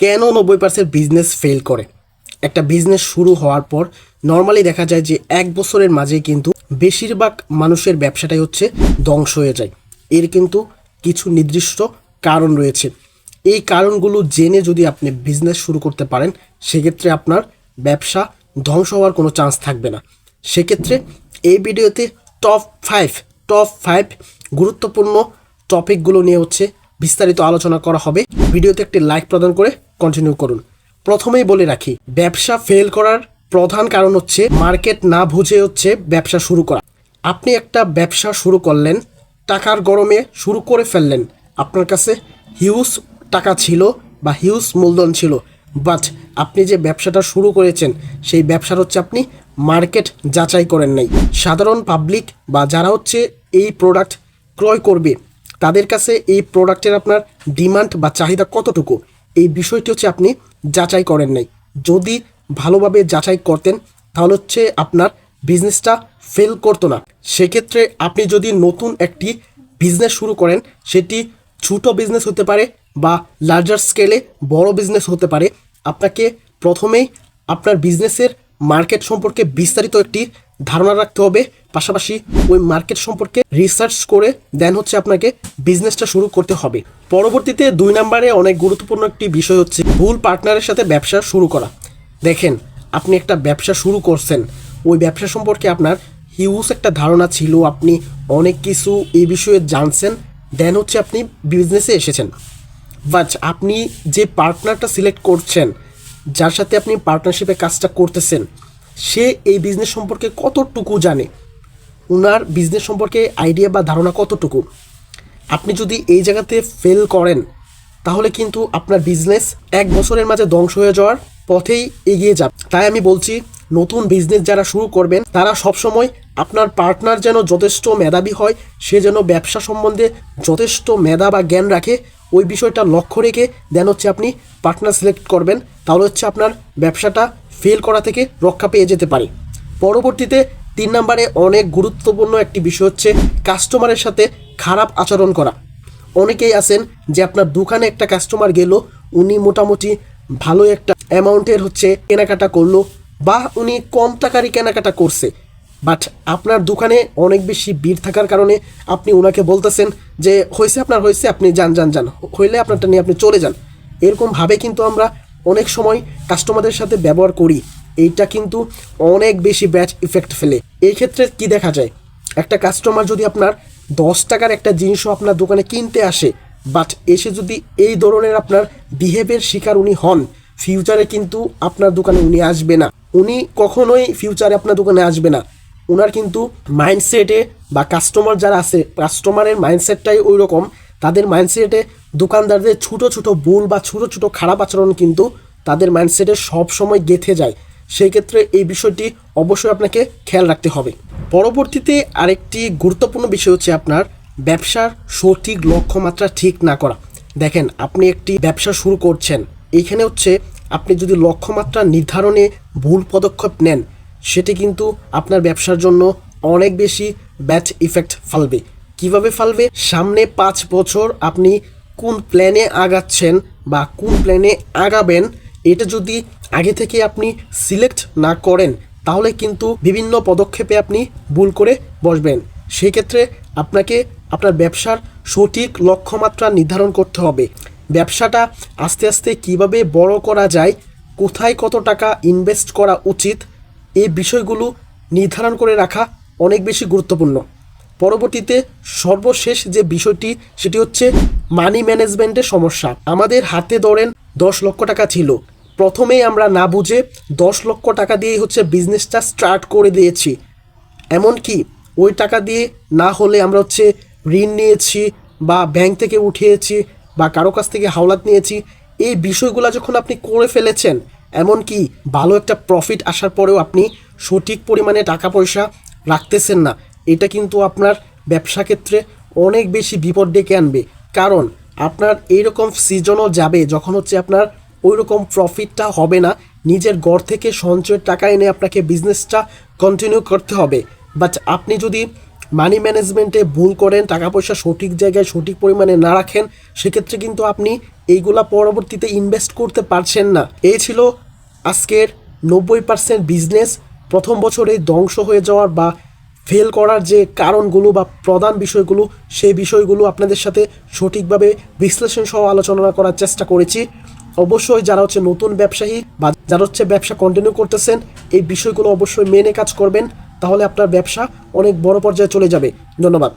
কেন নব্বই percent business fail করে? একটা বিজনেস শুরু হওয়ার পর নর্মালি দেখা যায় যে এক বছরের মাঝেই কিন্তু বেশিরভাগ মানুষের ব্যবসাটাই হচ্ছে ধ্বংস হয়ে যায়। এর কিন্তু কিছু নির্দিষ্ট কারণ রয়েছে। এই কারণগুলো জেনে যদি আপনি বিজনেস শুরু করতে পারেন, সেক্ষেত্রে আপনার ব্যবসা ধ্বংস হওয়ার কোনো চান্স থাকবে না। সেক্ষেত্রে এই ভিডিওতে টপ ফাইভ টপ ফাইভ গুরুত্বপূর্ণ টপিকগুলো নিয়ে হচ্ছে বিস্তারিত আলোচনা করা হবে। ভিডিওতে একটি লাইক প্রদান করে কন্টিনিউ করুন। প্রথমেই বলে রাখি, ব্যবসা ফেল করার প্রধান কারণ হচ্ছে মার্কেট না বুঝে হচ্ছে ব্যবসা শুরু করা। আপনি একটা ব্যবসা শুরু করলেন, টাকার গরমে শুরু করে ফেললেন। আপনার কাছে হিউজ টাকা ছিল বা হিউজ মূলধন ছিল। বাট আপনি যে ব্যবসাটা শুরু করেছেন, সেই ব্যবসার হচ্ছে আপনি মার্কেট যাচাই করেন নাই। সাধারণ পাবলিক বা যারা হচ্ছে এই প্রোডাক্ট ক্রয় করবে তাদের কাছে এই প্রোডাক্টের আপনার ডিমান্ড বা চাহিদা কতটুকু? এই বিষয়টি হচ্ছে আপনি যাচাই করেন নাই। যদি ভালোভাবে যাচাই করতেন, তাহলে হচ্ছে আপনার বিজনেসটা ফেল করতো না। সেক্ষেত্রে আপনি যদি নতুন একটি বিজনেস শুরু করেন, সেটি ছোট বিজনেস হতে পারে বা লার্জার স্কেলে বড় বিজনেস হতে পারে, আপনাকে প্রথমেই আপনার বিজনেসের মার্কেট সম্পর্কে বিস্তারিত একটি ধারণা রাখতে হবে। পাশাপাশি ওই মার্কেট সম্পর্কে রিসার্চ করে দেন হচ্ছে আপনাকে বিজনেসটা শুরু করতে হবে। পরবর্তীতে দুই নম্বরে অনেক গুরুত্বপূর্ণ একটি বিষয় হচ্ছে ভুল পার্টনারের সাথে ব্যবসা শুরু করা। দেখেন, আপনি একটা ব্যবসা শুরু করছেন। ওই ব্যবসা সম্পর্কে আপনার হিউজ একটা ধারণা ছিল, আপনি অনেক কিছু এই বিষয়ে জানছেন দেন হচ্ছে আপনি বিজনেসে এসেছেন। বাট আপনি যে পার্টনারটা সিলেক্ট করছেন যার সাথে আপনি পার্টনারশিপে কাজটা করতেছেন, সে এই বিজনেস সম্পর্কে কতটুকু জানে? ওনার বিজনেস সম্পর্কে আইডিয়া বা ধারণা কতটুকু? আপনি যদি এই জায়গাতে ফেল করেন, তাহলে কিন্তু আপনার বিজনেস এক বছরের মাঝে ধ্বংস হয়ে যাওয়ার পথেই এগিয়ে যাবে। তাই আমি বলছি, নতুন বিজনেস যারা শুরু করবেন, তারা সবসময় আপনার পার্টনার যেন যথেষ্ট মেধাবী হয়, সে যেন ব্যবসা সম্বন্ধে যথেষ্ট মেধা বা জ্ঞান রাখে, ওই বিষয়টা লক্ষ্য রেখে দেন হচ্ছে আপনি পার্টনার সিলেক্ট করবেন। তাহলে হচ্ছে আপনার ব্যবসাটা ফেল করা থেকে রক্ষা পেয়ে যেতে পারে। পরবর্তীতে তিন নম্বরে অনেক গুরুত্বপূর্ণ একটি বিষয় হচ্ছে কাস্টমারের সাথে খারাপ আচরণ করা। অনেকেই আছেন যে আপনার দোকানে একটা কাস্টমার গেল, উনি মোটামুটি ভালো একটা অ্যামাউন্টের হচ্ছে কেনাকাটা করল বা উনি কম টাকারই কেনাকাটা করছে। বাট আপনার দোকানে অনেক বেশি ভিড় থাকার কারণে আপনি ওনাকে বলতেছেন যে, হয়েছে আপনার, হয়েছে, আপনি যান যান যান। হইলে আপনারটা নিয়ে আপনি চলে যান। এরকমভাবে কিন্তু আমরা অনেক সময় কাস্টমারদের সাথে ব্যবহার করি, এইটা কিন্তু অনেক বেশি ব্যাড ইফেক্ট ফেলে। এই ক্ষেত্রে কি দেখা যায়? একটা কাস্টমার যদি আপনার দশ টাকার একটা জিনিসও আপনার দোকানে কিনতে আসে বাট এসে যদি এই ধরনের আপনার বিহেভিয়ার শিকার উনি হন ফিউচারে কিন্তু আপনার দোকানে উনি আসবে না। উনি কখনোই ফিউচারে আপনার দোকানে আসবে না। ওনার কিন্তু মাইন্ডসেটে বা কাস্টমার যারা আছে কাস্টমারের মাইন্ডসেটটাই ওই রকম তাদের মাইন্ডসেটে দোকানদারদের ছোটো ছোটো ভুল বা ছোটো ছোটো খারাপ আচরণ কিন্তু তাদের মাইন্ডসেটে সব সময় গেঁথে যায়। সেই ক্ষেত্রে এই বিষয়টি অবশ্যই আপনাকে খেয়াল রাখতে হবে। পরবর্তীতে আরেকটি গুরুত্বপূর্ণ বিষয় হচ্ছে আপনার ব্যবসার সঠিক লক্ষ্যমাত্রা ঠিক না করা। দেখেন, আপনি একটি ব্যবসা শুরু করছেন। এইখানে হচ্ছে আপনি যদি লক্ষ্যমাত্রা নির্ধারণে ভুল পদক্ষেপ নেন, সেটি কিন্তু আপনার ব্যবসার জন্য অনেক বেশি ব্যাড ইফেক্ট ফালবে। কীভাবে ফালবে? সামনে পাঁচ বছর আপনি কোন প্ল্যানে আগাচ্ছেন বা কোন প্ল্যানে আগাবেন, এটা যদি আগে থেকে আপনি সিলেক্ট না করেন, তাহলে কিন্তু বিভিন্ন পদক্ষেপে আপনি ভুল করে বসবেন। সেই ক্ষেত্রে আপনাকে আপনার ব্যবসার সঠিক লক্ষ্যমাত্রা নির্ধারণ করতে হবে। ব্যবসাটা আস্তে আস্তে কীভাবে বড় করা যায়, কোথায় কত টাকা ইনভেস্ট করা উচিত, এই বিষয়গুলো নির্ধারণ করে রাখা অনেক বেশি গুরুত্বপূর্ণ। পরবর্তীতে সর্বশেষ যে বিষয়টি, সেটি হচ্ছে মানি ম্যানেজমেন্টের সমস্যা। আমাদের হাতে ধরেন দশ লক্ষ টাকা ছিল। প্রথমেই আমরা না বুঝে দশ লক্ষ টাকা দিয়েই হচ্ছে বিজনেসটা স্টার্ট করে দিয়েছি। এমনকি ওই টাকা দিয়ে না হলে আমরা হচ্ছে ঋণ নিয়েছি বা ব্যাংক থেকে উঠিয়েছি বা কারও কাছ থেকে হাওলাত নিয়েছি। এই বিষয়গুলো যখন আপনি করে ফেলেছেন, এমনকি ভালো একটা প্রফিট আসার পরেও আপনি সঠিক পরিমাণে টাকা পয়সা রাখতেছেন না, এটা কিন্তু আপনার ব্যবসা ক্ষেত্রে অনেক বেশি বিপদ ডেকে আনবে। কারণ আপনার এইরকম সিজনও যাবে যখন হচ্ছে আপনার ওই রকম প্রফিটটা হবে না। নিজের গড় থেকে সঞ্চয়ের টাকা এনে আপনাকে বিজনেসটা কন্টিনিউ করতে হবে। বাট আপনি যদি মানি ম্যানেজমেন্টে ভুল করেন টাকা পয়সা সঠিক জায়গায় সঠিক পরিমাণে না রাখেন, সেক্ষেত্রে কিন্তু আপনি এইগুলা পরবর্তীতে ইনভেস্ট করতে পারছেন না। এই ছিল আজকের নব্বই পার্সেন্ট বিজনেস প্রথম বছরে ধ্বংস হয়ে যাওয়ার বা ফেল করার যে কারণগুলো বা প্রধান বিষয়গুলো, সেই বিষয়গুলো আপনাদের সাথে সঠিকভাবে বিশ্লেষণ সহ আলোচনা করার চেষ্টা করেছি। অবশ্যই যারা হচ্ছে নতুন ব্যবসায়ী বা যারা হচ্ছে ব্যবসা কন্টিনিউ করতেছেন, এই বিষয়গুলো অবশ্যই মেনে কাজ করবেন, তাহলে আপনার ব্যবসা অনেক বড় পর্যায়ে চলে যাবে। ধন্যবাদ।